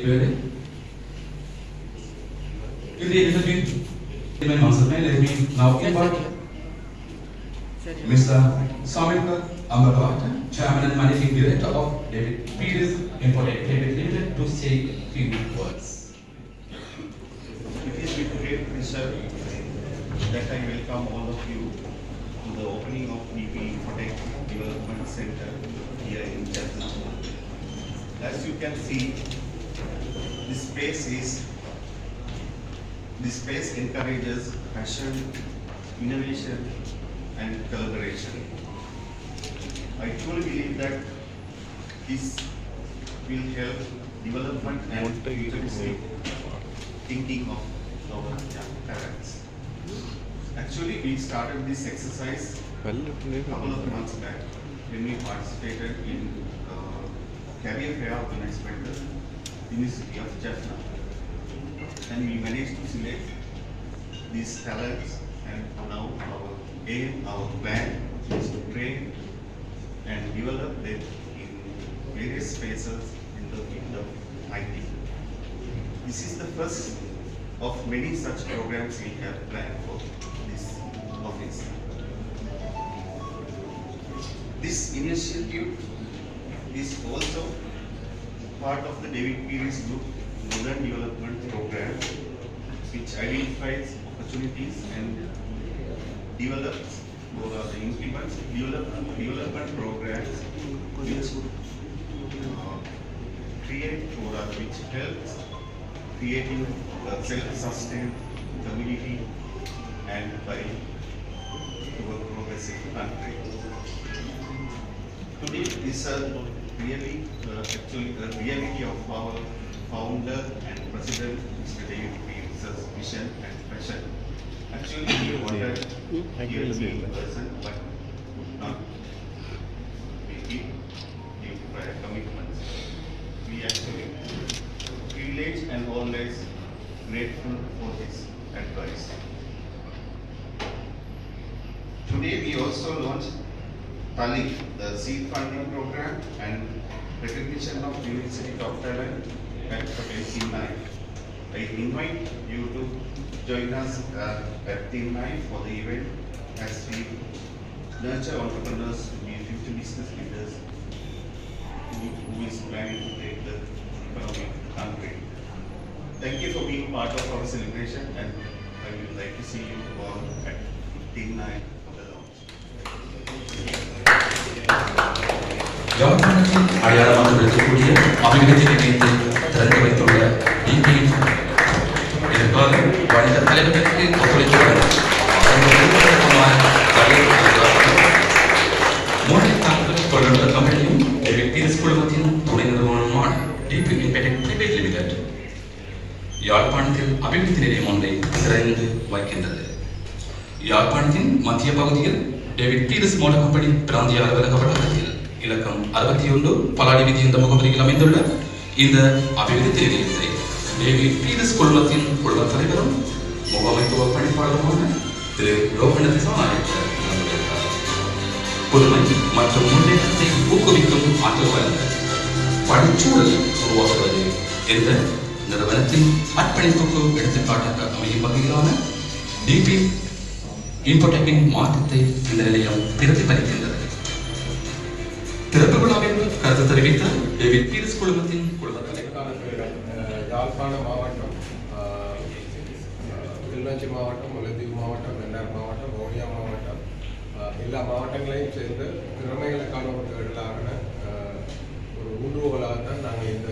Ready? If the interview, my master man, let me now invite Mr. Samitra Ambabata, Chairman and Managing Director of David Peters Imported David Limited, to say a few words. It is with great pleasure that I welcome all of you to the opening of DP Protect Development Center here in Chattanooga. As you can see, this space is, this space encourages passion, innovation and collaboration. I truly believe that this will help development and futuristic thinking of our parents. Actually, we started this exercise a couple of months back when we participated in uh, career fair of the organized by the of Jaffna. And we managed to select these talents and now our aim, our plan is to train and develop them in various spaces in the field of IT. This is the first of many such programs we have planned for this office. This initiative is also part of the David Pierce Group Modern Development Program, which identifies opportunities and develops or rather implements development, development programs which uh, create or rather which helps creating a self-sustained community and by a progressive country. Today is a really, uh, actually the reality of our founder and president, Mr. David Pierce's vision and passion. Actually, he wanted here to be in person, but could not make it due to prior commitments. We actually privileged and always grateful for his advice. Today, we also launched TALI, seed funding program and recognition of University top talent at Patel 9 I invite you to join us uh, at Team 9 for the event as we nurture entrepreneurs to be future business leaders who, who is planning to take the economy of country. Thank you for being part of our celebration and I would like to see you all at Team 9 for the launch. யாழ்ப்பாணத்தில் அடையாளமாக இருக்கக்கூடிய அபிவிருத்தி நிலையத்தை திறந்து வைத்துள்ள இதற்காக வணிக தலைவர்களுக்கு ஒத்துழைத்துள்ளனர் தொடர்ந்த கம்பெனியும் குழுமத்தின் துணை நிறுவனமான டிபி பிரைவேட் லிமிடெட் யாழ்ப்பாணத்தில் அபிவிருத்தி நிலையம் ஒன்றை திறந்து வைக்கின்றது யாழ்ப்பாணத்தின் மத்திய பகுதியில் டேவிட் பீரிஸ் மோட்டார் கம்பெனி பிராந்திய அலுவலக வளாகத்தில் இலக்கம் அறுபத்தி ஒன்று பலாடி விதி என்ற முகவரியில் அமைந்துள்ள இந்த அபிவிருத்தி நிலையத்தை டேவிட் பீரிஸ் குழுமத்தின் குழும தலைவரும் முகமைத்துவ பணிப்பாளருமான திரு ரோஹண திசாநாயக்கர் புதுமை மற்றும் முன்னேற்றத்தை ஊக்குவிக்கும் ஆற்றல் வளர்ந்த பணிச்சூழலை உருவாக்குவது என்ற நிறுவனத்தின் அர்ப்பணிப்புக்கு எடுத்துக்காட்டாக அமையும் வகையிலான டிபி இன்போடெக்கின் மாற்றத்தை இந்த நிலையம் பிரதிபலிக்கின்றது. திறப்பு விழாவில் கருத்து தெரிவித்த டேவிட் பீரிஸ் குழுமத்தின் குழும தலைவர் யாழ்ப்பாண மாவட்டம் அஹ், கிளிநொச்சி மாவட்டம் முல்லைத்தீவு மாவட்டம் வெண்ணார் மாவட்டம் வவுனியா மாவட்டம் எல்லா மாவட்டங்களையும் சேர்ந்து திறமைகளுக்கான ஒரு தேடலான அஹ், ஒரு ஊன்றுகோலாக தான் நாங்கள் இந்த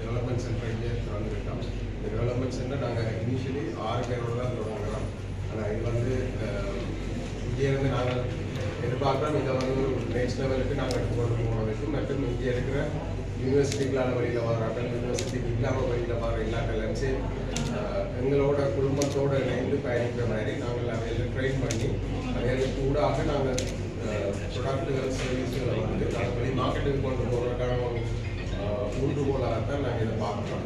டெவலப்மெண்ட் சென்டர் இங்கே திறந்துருக்கோம் இந்த டெவலப்மெண்ட் சென்டர் நாங்கள் இனிஷியலி ஆறு பேரோட தான் தொடங்குறோம் ஆனால் இது வந்து அஹ், இங்கேருந்து நாங்கள் எதிர்பார்க்குறோம் இதை வந்து ஒரு நெக்ஸ்ட் லெவலுக்கு நாங்கள் எடுத்து கொண்டு போனதுக்கு மற்றும் இங்கே இருக்கிற யூனிவர்சிட்டிகளால் வழியில் வராட்டம் யூனிவர்சிட்டிக்கு இல்லாமல் வழியில் வர எல்லா டேலண்ட்ஸையும் எங்களோட குடும்பத்தோடு இணைந்து பயணிக்கிற மாதிரி நாங்கள் அவையில் ட்ரெயின் பண்ணி அவையில் கூடாக நாங்கள் ப்ரொடக்ட்டுகள் சர்வீஸுகளை வந்து நாங்கள் மார்க்கெட்டுக்கு கொண்டு போகிறதுக்கான ஒரு அஹ், ஊன்றுகோலாகத்தான் நாங்கள் இதை பார்க்குறோம்.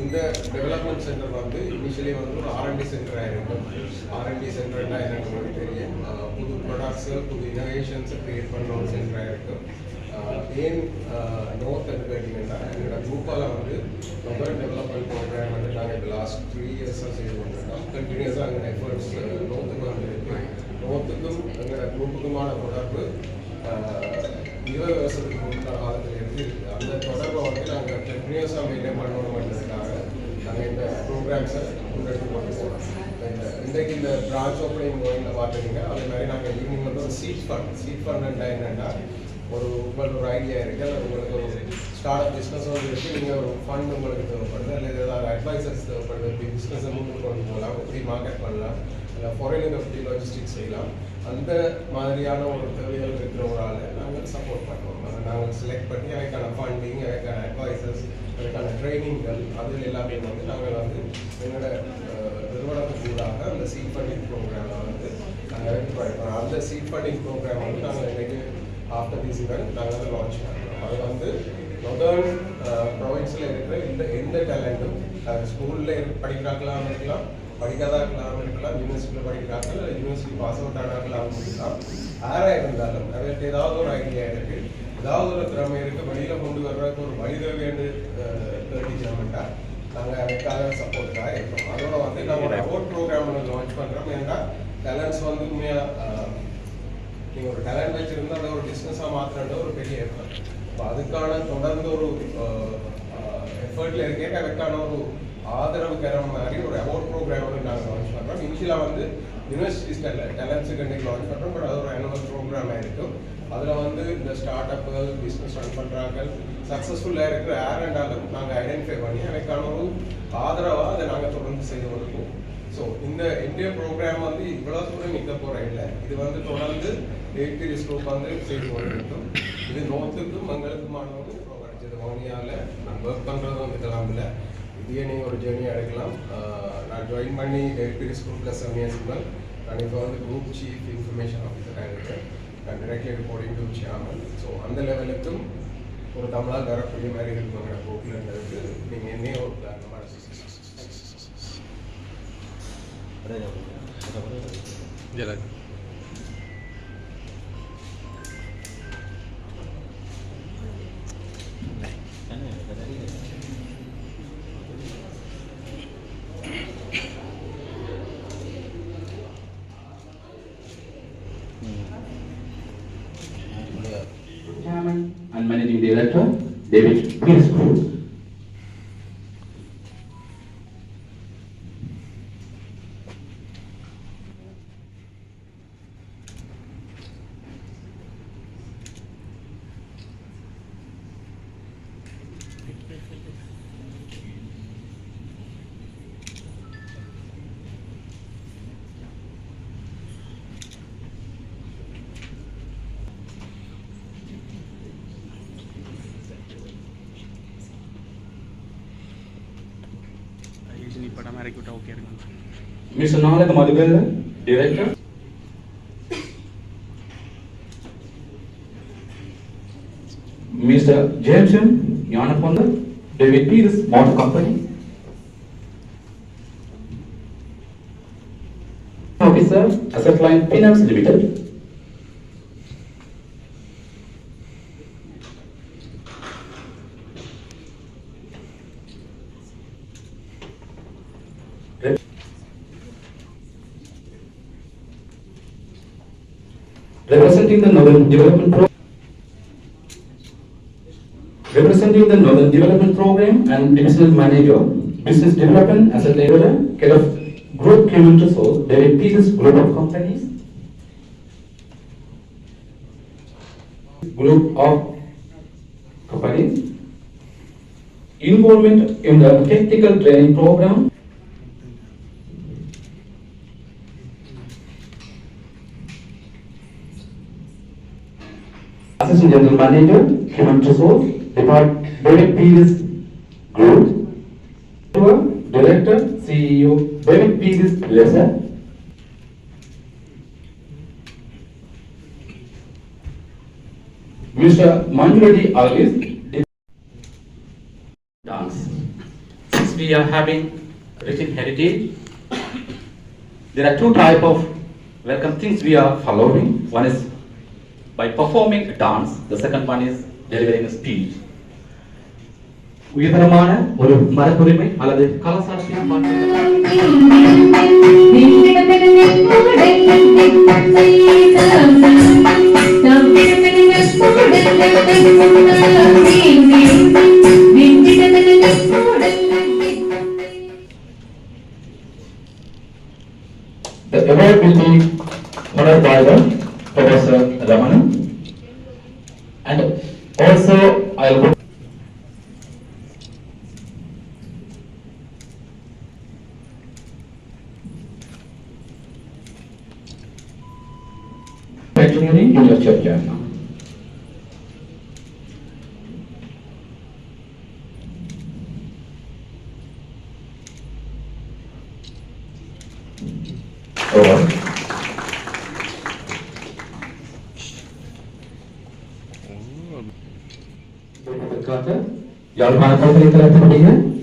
இந்த டெவலப்மெண்ட் சென்டர் வந்து இனிஷியலி வந்து ஒரு ஆர்என்டி சென்டராக இருக்கும் ஆர்என்டி சென்டர்னா எனக்கு உங்களுக்கு தெரியும். புது ப்ராடக்ட்ஸு புது இனோவேஷன்ஸை க்ரியேட் பண்ண ஒரு சென்டராக இருக்கும் ஏன் நோத் எடுத்து கேட்டிங்கன்னா எங்களோட குரூப்பால் வந்து நாங்கள் லாஸ்ட் த்ரீ இயர்ஸாக செய்து கொண்டிருக்கோம். கண்டினியூஸாக எங்கள் எஃபர்ட்ஸ் நோத்துக்கு வந்து இருக்கு நோத்துக்கும் எங்களோட குரூப்புக்குமான தொடர்பு இருபது வருஷத்துக்கு முன்னாள் காலத்தில் இருந்து அந்த தொடர்பை வந்து நாங்கள் கண்டினியூஸாக மெயின்டைன் பண்ணணும் ப்ரோக்ராம்ஸை முன்னெடுத்து கொண்டு போகிறோம் இந்த இன்றைக்கு இந்த பிரான்ச் ஓப்பனிங் கோயிலில் பார்த்துட்டீங்க அதே மாதிரி நாங்கள் ஈவினிங் வந்து ஒரு சீட் ஃபண்ட் சீட் ஃபண்ட் என்னென்னா ஒரு உங்களுக்கு ஒரு ஐடியா இருக்குது அது உங்களுக்கு ஒரு ஸ்டார்ட் அப் பிஸ்னஸ் வந்து இருக்குது நீங்கள் ஒரு ஃபண்ட் உங்களுக்கு தேவைப்படுது அல்லது ஏதாவது அட்வைசர்ஸ் தேவைப்படுது இப்படி பிஸ்னஸை முன்னுக்கு கொண்டு போகலாம் எப்படி மார்க்கெட் பண்ணலாம் இல்லை ஃபாரினுக்கு எப்படி லாஜிஸ்டிக்ஸ் செய்யலாம் அந்த மாதிரியான ஒரு தேவைகள் இருக்கிற ஒரு ஆளை நாங்கள் சப்போர்ட் பண்ணுவோம். அதை நாங்கள் செலக்ட் பண்ணி அதுக்கான ஃபண்டிங் அதுக்கான அட்வைசர்ஸ் அதுக்கான ட்ரைனிங்கள் அது எல்லாமே வந்து நாங்கள் வந்து என்னோட நிறுவனத்துக்கூடாக அந்த சீட் ஃபண்டிங் ப்ரோக்ராமை வந்து நாங்கள் ப்ரொவைட் அந்த சீட் ஃபண்டிங் ப்ரோக்ராம் வந்து நாங்கள் இன்றைக்கு ஆஃப்டர் திஸ் இவெண்ட் நாங்கள் வந்து லான்ச் பண்ணுறோம் அது வந்து நொதர்ன் ப்ரொவின்ஸில் இருக்கிற இந்த எந்த டேலண்ட்டும் ஸ்கூலில் படிக்கிறாங்களாம் இருக்கலாம் படிக்காதா இருக்கலாம் இருக்கலாம் யூனிவர்சிட்டியில் படிக்கிறாங்க இல்லை யூனிவர்சிட்டி பாஸ் அவுட் ஆனாங்களாம் இருக்கலாம். யாராக இருந்தாலும் அவர்கிட்ட ஏதாவது ஒரு ஐடியா இருக்குது ஏதாவது ஒரு திறமை இருக்கு வெளியில் கொண்டு வர்றதுக்கு ஒரு வழி தேவைன்னு கேட்டுச்சோம்ட்டா நாங்கள் அதுக்காக சப்போர்ட்டாக இருக்கோம் அதோட வந்து நாங்கள் ஒரு ப்ரோக்ராம் ஒன்று லான்ச் பண்ணுறோம் ஏன்னா டேலண்ட்ஸ் வந்து உண்மையாக நீங்கள் ஒரு டேலண்ட் வச்சிருந்தா அதை ஒரு பிஸ்னஸாக மாற்றுறது ஒரு பெரிய எஃபர்ட் இப்போ அதுக்கான தொடர்ந்து ஒரு எஃபர்ட்டில் இருக்கே அதுக்கான ஒரு ஆதரவு தர மாதிரி ஒரு அவார்ட் ப்ரோக்ராம் வந்து நாங்கள் லான்ச் பண்ணுறோம் இனிஷியலாக வந்து யூனிவர்சிட்டிஸ் டேலண்ட்ஸுக்கு கண்டிப்பாக லான்ச் பண்ணுறோம் பட் அது ஒரு ஆனுவல் ப்ரோக்ராமாக இருக்கும். அதில் வந்து இந்த ஸ்டார்ட் அப்புகள் பிஸ்னஸ் ரன் பண்ணுறாங்க சக்ஸஸ்ஃபுல்லாக இருக்கிற ஏர் அண்டாலும் நாங்கள் ஐடென்டிஃபை பண்ணி அதுக்கான ஒரு ஆதரவாக அதை நாங்கள் தொடர்ந்து செய்து கொடுப்போம். ஸோ இந்த இந்திய ப்ரோக்ராம் வந்து இவ்வளோ தூரம் நிற்க போகிற இல்லை. இது வந்து தொடர்ந்து எயிட் பீரியஸ் வந்து செய்து கொண்டிருக்கும். இது நோத்துக்கும் மங்களுக்குமானவங்க இப்போ படித்தது மோனியாவில் நான் ஒர்க் பண்ணுறது வந்து கிளம்பல இதையே நீங்கள் ஒரு ஜேர்னி எடுக்கலாம். நான் ஜாயின் பண்ணி எயிட் பீரியஸ் குரூப்பில் செவன் இயர்ஸ் மேல் நான் இப்போ வந்து குரூப் சீஃப் இன்ஃபர்மேஷன் ஆஃபீஸராக இருக்கேன். நான் டிரெக்ட்லி ரிப்போர்ட்டிங் டு சேமல் ஸோ அந்த லெவலுக்கும் ஒரு தமிழால் வரக்கூடிய மாதிரி இருக்குங்கிற குரூப்லன்றது நீங்கள் என்னையும் ஒரு பிளான் மாதிரி and Managing Director, David Pierce execute అవుతారు mister Nalaka Madhubella director mister Jameson Gnanakonda they will be this motor company officer asset line finance limited Representing the Northern Development Pro. Representing the Northern Development Program and Divisional Manager, Business Development as a Laborer, Head of Group Human Resource, David Peters Group of Companies. Group of Companies. Involvement in the technical training program. Assistant General Manager, Human Resource, Department, Peters Group. Director, CEO, David Peters Lesser. Mr. Manjuredi Alvis. Dance. Since we are having written heritage, there are two type of welcome things we are following. One is by performing a dance, the second one is delivering a speech. உயர்தரமான ஒரு மரபுரிமை அல்லது கலாச்சாரத்தை பார்த்து also I'll put Engineering Junior Champion. Over. जल मार्ग से पड़ी है